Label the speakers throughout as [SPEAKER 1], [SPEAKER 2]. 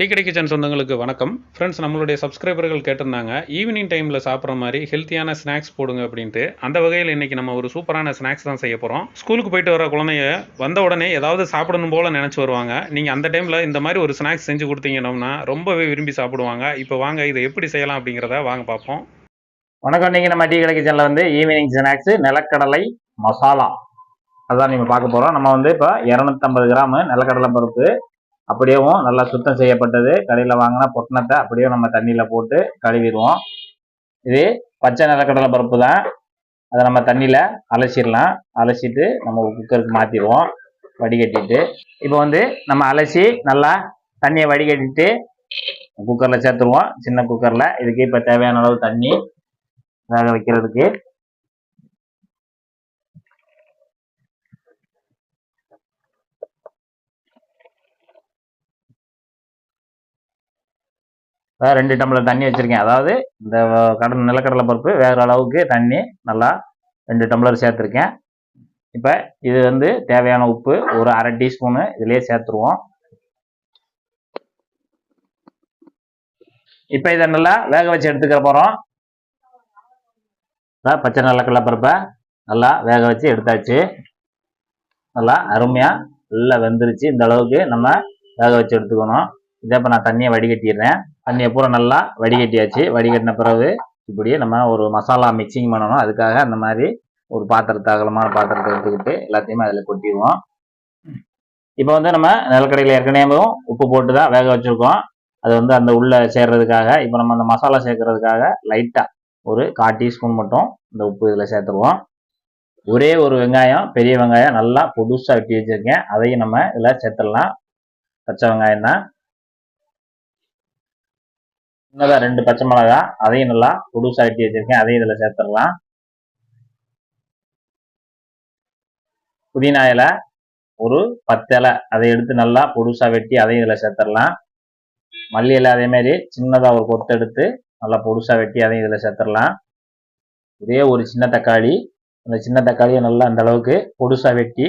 [SPEAKER 1] Tea kitchen சொந்தங்களுக்கு வணக்கம். Friends நம்மளுடைய சப்ஸ்கிரைபர்கள் கேட்டிருந்தாங்க. ஈவினிங் டைமில் சாப்பிட்ற மாதிரி ஹெல்த்தியான ஸ்நாக்ஸ் போடுங்க அப்படின்ட்டு. அந்த வகையில் இன்றைக்கி நம்ம ஒரு சூப்பரான ஸ்நாக்ஸ் தான் செய்ய போகிறோம் ஸ்கூலுக்கு போயிட்டு வர குழந்தைய வந்த உடனே ஏதாவது சாப்பிடணும் போல் நினச்சி வருவாங்க. நீங்கள் அந்த டைமில் இந்த மாதிரி ஒரு ஸ்நாக்ஸ் செஞ்சு கொடுத்தீங்கன்னா ரொம்பவே விரும்பி சாப்பிடுவாங்க. இப்போ வாங்க இதை எப்படி செய்யலாம் அப்படிங்கிறத வாங்க பார்ப்போம்.
[SPEAKER 2] வணக்கம். நீங்கள் நம்ம டீ கடை கிச்சனில் வந்து ஈவினிங் ஸ்நாக்ஸு நிலக்கடலை மசாலா. அதான் நீங்கள் பார்க்க போகிறோம் நம்ம வந்து இப்போ இரநூத்தம்பது கிராமு நிலக்கடலை பருப்பு அப்படியேவும் நல்லா சுத்தம் செய்யப்பட்டது. கடையில் வாங்கினா பொட்டினத்தை அப்படியே நம்ம தண்ணியில் போட்டு கழுவிடுவோம். இது பச்சை நிலக்கடலை பருப்பு தான். அதை நம்ம தண்ணியில் அலசிடலாம். அலசிட்டு நம்ம குக்கருக்கு மாற்றிடுவோம் வடிகட்டிட்டு. இப்போ வந்து நம்ம அலசி நல்லா தண்ணியை வடிகட்டிட்டு குக்கரில் சேர்த்துருவோம். சின்ன குக்கரில். இதுக்கு இப்போ தேவையான அளவு தண்ணி வேக வைக்கிறதுக்கு. ரெண்டு டம்ளர் தண்ணி வச்சிருக்கேன். அதாவது இந்த கடல் நிலக்கடலை பருப்பு வேற அளவுக்கு தண்ணி நல்லா ரெண்டு டம்ளர் சேர்த்துருக்கேன். இப்போ இது வந்து தேவையான உப்பு ஒரு அரை டீஸ்பூனு இதுலயே சேர்த்துருவோம். இப்போ இதை நல்லா வேக வச்சு எடுத்துக்கிற போகிறோம் பச்சை நிலக்கடலை பருப்பை நல்லா வேக வச்சு எடுத்தாச்சு. நல்லா அருமையாக நல்லா வெந்துருச்சு. இந்த அளவுக்கு நம்ம வேக வச்சு எடுத்துக்கணும். இதை இப்போ நான் தண்ணியை வடிகட்டிடுறேன். தண்ணியை பூரா நல்லா வடிகட்டியாச்சு. வடிகட்டின பிறகு இப்படியே நம்ம ஒரு மசாலா மிக்சிங் பண்ணணும். அதுக்காக அந்த மாதிரி ஒரு பாத்திரத்தை அகலமான பாத்திரத்தை எடுத்துக்கிட்டு எல்லாத்தையுமே அதில் கொட்டிடுவோம். இப்போ வந்து நம்ம நிலக்கடையில் ஏற்கனவே உப்பு போட்டு தான் வேக வச்சுருக்கோம். அது வந்து அந்த உள்ளே சேர்றதுக்காக இப்போ நம்ம அந்த மசாலா சேர்க்கறதுக்காக லைட்டாக ஒரு கால் டீஸ்பூன் மட்டும் இந்த உப்பு இதில் சேர்த்துருவோம். ஒரே ஒரு வெங்காயம் பெரிய வெங்காயம் நல்லா பொடுசாக வெட்டி வச்சுருக்கேன். அதையும் நம்ம இதில் சேர்த்துடலாம். பச்சை வெங்காயம் தான் சின்னதாக ரெண்டு பச்சை மிளகா அதையும் நல்லா பொடுசாக வெட்டி வச்சிருக்கேன். அதையும் இதில் சேர்த்துடலாம். புதினா இலை ஒரு பத்து இலை. அதை எடுத்து நல்லா பொடுசாக வெட்டி அதையும் இதில் சேர்த்துடலாம். மல்லி இலை அதே மாதிரி சின்னதாக ஒரு கொத்து எடுத்து நல்லா பொடுசாக வெட்டி அதையும் இதில் சேர்த்துடலாம். இதே ஒரு சின்ன தக்காளி. அந்த சின்ன தக்காளியை நல்லா அந்த அளவுக்கு பொடுசாக வெட்டி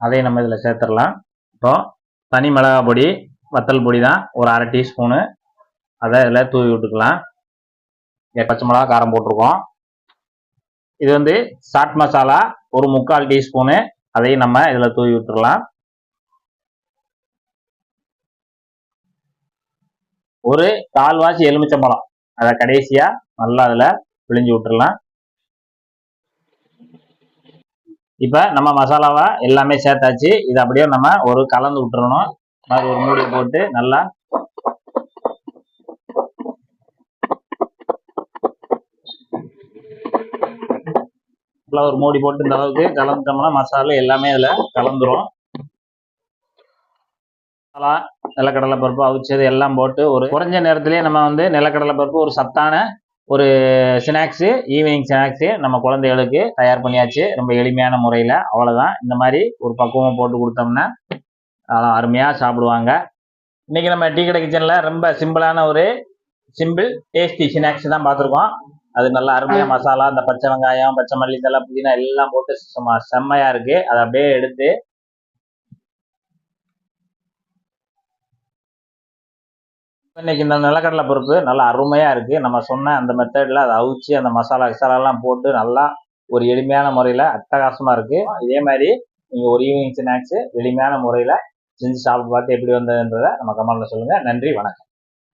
[SPEAKER 2] அதையும் நம்ம இதில் சேர்த்துடலாம். இப்போ தனி மிளகா பொடி வத்தல் பொடி தான் ஒரு அரை டீஸ்பூனு அதை இதில் தூவி விட்டுக்கலாம். பச்சை மிளகா காரம் போட்டிருக்கோம். இது வந்து சாட் மசாலா ஒரு முக்கால் டீஸ்பூனு அதையும் நம்ம இதில் தூவி விட்டுடலாம் ஒரு கால்வாசி எலுமிச்சம்பழம். அதை கடைசியாக நல்லா அதில் பிழிஞ்சு விட்டுடலாம் இப்போ நம்ம மசாலாவை எல்லாமே சேர்த்தாச்சு. இது அப்படியே நம்ம ஒரு கலந்து விட்டுறணும். மாதிரி ஒரு மூடி போட்டு நல்லா ஃபுல்லாக ஒரு மூடி போட்டு இந்த அளவுக்கு கலந்துட்டோம்னா மசாலா எல்லாமே இதில் கலந்துரும். மசாலா நிலக்கடலை பருப்பு அவிச்சது எல்லாம் போட்டு ஒரு குறைஞ்ச நேரத்திலேயே நம்ம வந்து நிலக்கடலை பருப்பு ஒரு சத்தான ஒரு ஸ்நாக்ஸு ஈவினிங் ஸ்நாக்ஸு நம்ம குழந்தைகளுக்கு தயார் பண்ணியாச்சு. ரொம்ப எளிமையான முறையில். அவ்வளோதான் இந்த மாதிரி ஒரு பக்குவம் போட்டு கொடுத்தோம்னா அதெல்லாம் அருமையாக சாப்பிடுவாங்க. இன்னைக்கு நம்ம டீ கடை கிச்சனில் ரொம்ப சிம்பிளான ஒரு சிம்பிள் டேஸ்டி ஸ்நாக்ஸ் தான் பார்த்துருக்கோம். அது நல்லா அருமையாக மசாலா இந்த பச்சை வெங்காயம் பச்சை மல்லி இதெல்லாம் புதினா எல்லாம் போட்டு சும்மா செம்மையாக இருக்கு. அதை அப்படியே எடுத்து இன்னைக்கு இந்த நிலக்கடலை பருப்பு நல்லா அருமையாக இருக்கு. நம்ம சொன்ன அந்த மெத்தடில் அதை அவிச்சு அந்த மசாலா கிசாலாலாம் போட்டு நல்லா ஒரு எளிமையான முறையில் அட்டகாசமாக இருக்கு. இதே மாதிரி நீங்கள் ஒரு ஈவினிங் ஸ்நாக்ஸ் எளிமையான முறையில் செஞ்சு சாப்பிட்டு பார்த்து எப்படி வந்ததுன்றதை நம்ம கமெண்ட்ல சொல்லுங்கள் நன்றி வணக்கம்.